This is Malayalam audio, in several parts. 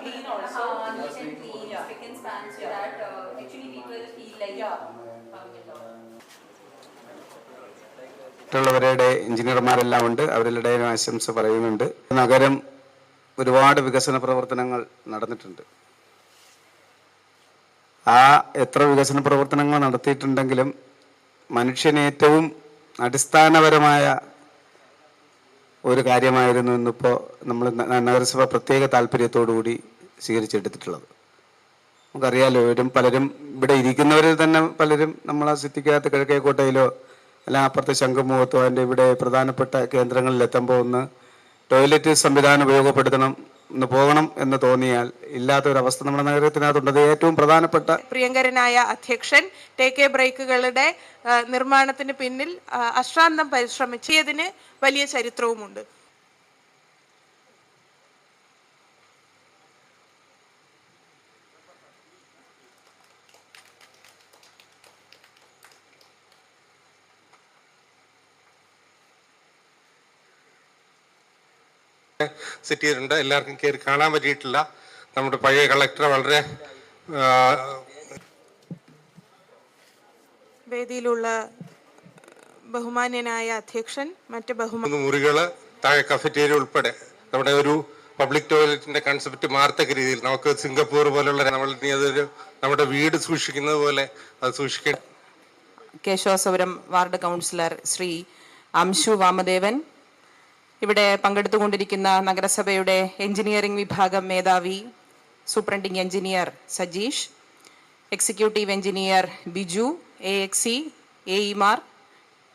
clean also. Uh, neat and clean, spick and span, so that uh, actually people feel like Yeah. മറ്റുള്ളവരുടെ എഞ്ചിനീയർമാരെല്ലാം ഉണ്ട് അവരുടെ ആശംസ പറയുന്നുണ്ട്. നഗരം ഒരുപാട് വികസന പ്രവർത്തനങ്ങൾ നടന്നിട്ടുണ്ട്. ആ എത്ര വികസന പ്രവർത്തനങ്ങൾ നടത്തിയിട്ടുണ്ടെങ്കിലും മനുഷ്യനേറ്റവും അടിസ്ഥാനപരമായ ഒരു കാര്യമായിരുന്നു ഇന്നിപ്പോൾ നമ്മൾ നഗരസഭ പ്രത്യേക താല്പര്യത്തോടുകൂടി സ്വീകരിച്ചെടുത്തിട്ടുള്ളത്. നമുക്കറിയാലോ ഇവരും പലരും ഇവിടെ ഇരിക്കുന്നവരിൽ തന്നെ പലരും നമ്മളാ സിറ്റിക്കകത്ത് കിഴക്കേക്കോട്ടയിലോ അല്ല അപ്പുറത്തെ ശംഖുമുഖത്തോ അതിന്റെ ഇവിടെ പ്രധാനപ്പെട്ട കേന്ദ്രങ്ങളിൽ എത്തുമ്പോൾ ഒന്ന് ടോയ്ലറ്റ് സംവിധാനം ഉപയോഗപ്പെടുത്തണം ഒന്ന് പോകണം എന്ന് തോന്നിയാൽ ഇല്ലാത്ത ഒരു അവസ്ഥ നമ്മുടെ നഗരത്തിനകത്തുണ്ട്. ഏറ്റവും പ്രധാനപ്പെട്ട പ്രിയങ്കരനായ അധ്യക്ഷൻ ടേക്ക് എ ബ്രേക്കുകളുടെ നിർമ്മാണത്തിന് പിന്നിൽ അശ്രാന്തം പരിശ്രമിച്ചതിന് വലിയ ചരിത്രവുമുണ്ട്. സിറ്റിയിലുണ്ട് എല്ലാവർക്കും കയറി കാണാൻ പറ്റിയിട്ടില്ല. നമ്മുടെ പഴയ കളക്ടർ വളരെ വേദിയിലുള്ള ബഹുമാന്യനായ അധ്യക്ഷൻ മറ്റ് ബഹുമാന മുറികൾ മുറികൾ താഴെ കഫറ്റേരിയ ഉൾപ്പെടെ. നമ്മുടെ ഒരു പബ്ലിക് ടോയ്ലറ്റിന്റെ കൺസെപ്റ്റ് മാറത്തക്ക രീതിയിൽ. നമുക്ക് സിംഗപ്പൂർ പോലുള്ള നമ്മൾ ഇനി അതൊരു നമ്മുടെ വീട് സൂക്ഷിക്കുന്നത് പോലെ അത് കേശവസപുരം വാർഡ് കൗൺസിലർ ശ്രീ അംശു വാമദേവൻ ഇവിടെ പങ്കെടുത്തുകൊണ്ടിരിക്കുന്ന നഗരസഭയുടെ എഞ്ചിനീയറിംഗ് വിഭാഗം മേധാവി superintending engineer Sajeesh executive engineer Biju A എക്സി A ഇമാർ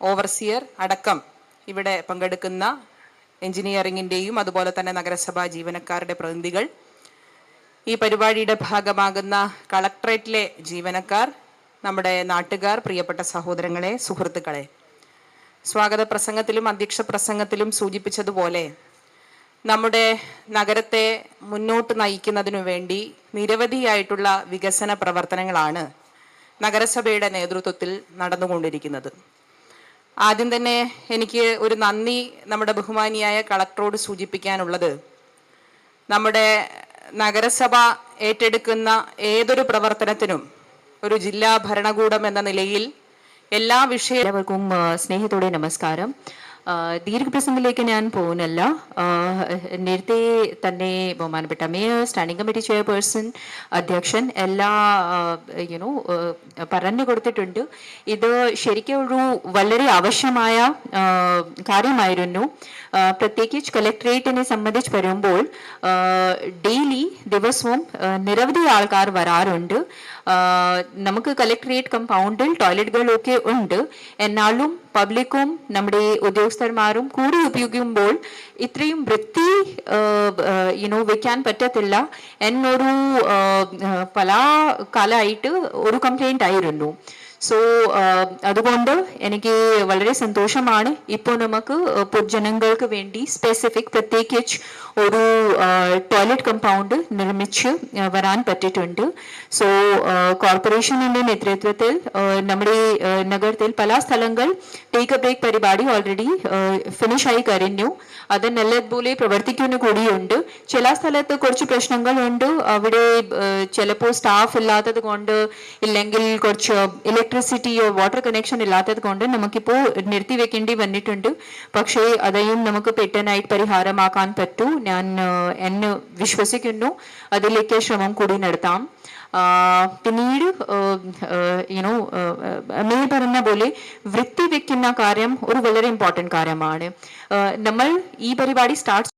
ഓവർസിയർ അടക്കം ഇവിടെ പങ്കെടുക്കുന്ന എഞ്ചിനീയറിംഗിന്റെയും അതുപോലെ തന്നെ നഗരസഭാ ജീവനക്കാരുടെ പ്രതിനിധികൾ. ഈ പരിപാടിയുടെ ഭാഗമാകുന്ന കളക്ട്രേറ്റിലെ ജീവനക്കാർ നമ്മുടെ നാട്ടുകാർ പ്രിയപ്പെട്ട സഹോദരങ്ങളെ സുഹൃത്തുക്കളെ സ്വാഗത പ്രസംഗത്തിലും അധ്യക്ഷ പ്രസംഗത്തിലും സൂചിപ്പിച്ചതുപോലെ നമ്മുടെ നഗരത്തെ മുന്നോട്ട് നയിക്കുന്നതിനു വേണ്ടി നിരവധിയായിട്ടുള്ള വികസന പ്രവർത്തനങ്ങളാണ് നഗരസഭയുടെ നേതൃത്വത്തിൽ നടന്നുകൊണ്ടിരിക്കുന്നത്. ആദ്യം തന്നെ എനിക്ക് ഒരു നന്ദി നമ്മുടെ ബഹുമാനിയായ കളക്ടറോട് സൂചിപ്പിക്കാനുള്ളത്. നമ്മുടെ നഗരസഭ ഏറ്റെടുക്കുന്ന ഏതൊരു പ്രവർത്തനത്തിനും ഒരു ജില്ലാ ഭരണകൂടം എന്ന നിലയിൽ എല്ലാ വിഷയ എല്ലാവർക്കും സ്നേഹത്തോടെ നമസ്കാരം. ദീർഘപ്രസംഗത്തിലേക്ക് ഞാൻ പോകുന്നില്ല നേരത്തെ തന്നെ ബഹുമാനപ്പെട്ട മേയർ സ്റ്റാൻഡിംഗ് കമ്മിറ്റി ചെയർപേഴ്സൺ അധ്യക്ഷൻ എല്ലാ യുനോ പറഞ്ഞു കൊടുത്തിട്ടുണ്ട്. ഇത് ശരിക്കും ഒരു വളരെ ആവശ്യമായ കാര്യമായിരുന്നു. പ്രത്യേകിച്ച് കലക്ട്രേറ്റിനെ സംബന്ധിച്ച് വരുമ്പോൾ ഡെയിലി ദിവസവും നിരവധി ആൾക്കാർ വരാറുണ്ട്. നമുക്ക് കലക്ട്രേറ്റ് കമ്പൗണ്ടിൽ ടോയ്ലറ്റുകളൊക്കെ ഉണ്ട്. എന്നാലും പബ്ലിക്കും നമ്മുടെ ഉദ്യോഗസ്ഥന്മാരും കൂടി ഉപയോഗിക്കുമ്പോൾ ഇത്രയും വൃത്തി യുനോ വെക്കാൻ പറ്റത്തില്ല. എന്നൊരു പല കാലമായിട്ട് ഒരു കംപ്ലൈന്റ് ആയിരുന്നു. സോ അതുകൊണ്ട് എനിക്ക് വളരെ സന്തോഷമാണ്. ഇപ്പോൾ നമുക്ക് പൊതുജനങ്ങൾക്ക് വേണ്ടി സ്പെസിഫിക് പ്രത്യേകിച്ച് ഒരു ടോയ്ലറ്റ് കമ്പൗണ്ട് നിർമ്മിച്ച് വരാൻ പറ്റിയിട്ടുണ്ട്. സോ കോർപ്പറേഷനിന്റെ നേതൃത്വത്തിൽ നമ്മുടെ നഗരത്തിൽ പല സ്ഥലങ്ങൾ ടേക്ക് ബ്രേക്ക് പരിപാടി ഓൾറെഡി ഫിനിഷ് ആയി കഴിഞ്ഞു. അത് നല്ലതുപോലെ പ്രവർത്തിക്കുന്ന കൂടിയുണ്ട്. ചില സ്ഥലത്ത് കുറച്ച് പ്രശ്നങ്ങളുണ്ട്. അവിടെ ചിലപ്പോൾ സ്റ്റാഫ് ഇല്ലാത്തത് കൊണ്ട് ഇല്ലെങ്കിൽ കുറച്ച് ഇലക്ട്രിസിറ്റിയോ വാട്ടർ കണക്ഷൻ ഇല്ലാത്തത് കൊണ്ട് നമുക്കിപ്പോൾ നിർത്തി വെക്കേണ്ടി വന്നിട്ടുണ്ട്. പക്ഷേ അതെയും നമുക്ക് പെട്ടെന്നായിട്ട് പരിഹാരമാക്കാൻ പറ്റൂ. ഞാൻ എന്നെ വിശ്വസിക്കുന്നു. അതിലേക്ക് ശ്രമം കൂടി നടത്താം. പിന്നീട് യുനോ മേ പറഞ്ഞ പോലെ വൃത്തി വെക്കുന്ന കാര്യം ഒരു വളരെ ഇമ്പോർട്ടന്റ് കാര്യമാണ്. നമ്മൾ ഈ പരിപാടി സ്റ്റാർട്ട്